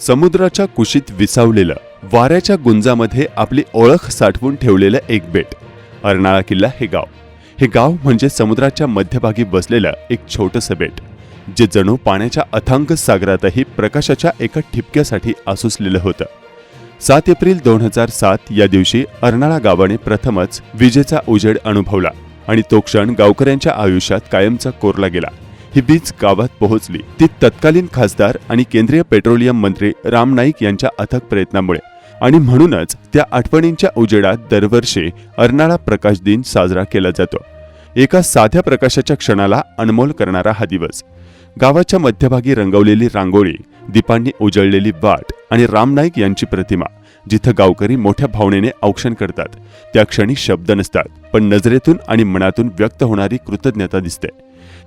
समुद्राच्या कुशीत विसावलेलं वाऱ्याच्या गुंजामध्ये आपली ओळख साठवून ठेवलेलं एक बेट. अर्नाळा किल्ला हे गाव. हे गाव म्हणजे समुद्राच्या मध्यभागी बसलेलं एक छोटंसं बेट जे जणू पाण्याच्या अथांग सागरातही प्रकाशाच्या एका ठिपक्यासाठी आसुसलेलं होतं. सात एप्रिल दोन हजार सात या दिवशी अर्नाळा गावाने प्रथमच विजेचा उजेड अनुभवला आणि तो क्षण गावकऱ्यांच्या आयुष्यात कायमचा कोरला गेला. ही वीज गावात पोहोचली. ती तत्कालीन खासदार आणि केंद्रीय पेट्रोलियम मंत्री राम नाईक यांच्या अथक प्रयत्नामुळे. आणि म्हणूनच त्या आठवणींच्या उजेडात दरवर्षी अर्नाळा प्रकाश दिन साजरा केला जातो. एका साध्या प्रकाशाच्या क्षणाला अनमोल करणारा हा दिवस. गावाच्या मध्यभागी रंगवलेली रांगोळी दीपांनी उजळलेली वाट आणि राम नाईक यांची प्रतिमा. जिथं गावकरी मोठ्या भावनेने औक्षण करतात. त्या क्षणी शब्द नसतात पण नजरेतून आणि मनातून व्यक्त होणारी कृतज्ञता दिसते.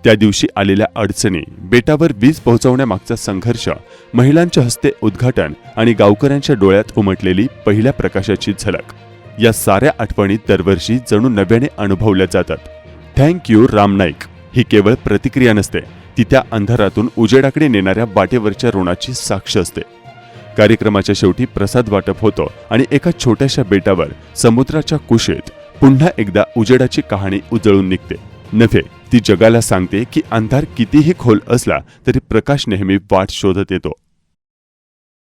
त्या दिवशी आलेल्या अडचणी बेटावर वीज पोहोचवण्यामागचा संघर्ष महिलांच्या हस्ते उद्घाटन आणि गावकऱ्यांच्या डोळ्यात उमटलेली पहिल्या प्रकाशाची झलक. या साऱ्या आठवणी दरवर्षी जणू नव्याने अनुभवल्या जातात. Thank you Ram Naik. ही केवळ प्रतिक्रिया नसते ती त्या अंधारातून उजेडाकडे नेणाऱ्या वाटेवरच्या ऋणाची साक्ष असते. कार्यक्रमाच्या शेवटी प्रसाद वाटप होतो आणि एका छोट्याशा बेटावर समुद्राच्या कुशेत पुन्हा एकदा उजेडाची कहाणी उजळून निघते. नव्हे ती जगाला सांगते की अंधार कितीही खोल असला तरी प्रकाश नेहमी वाट शोधत येतो.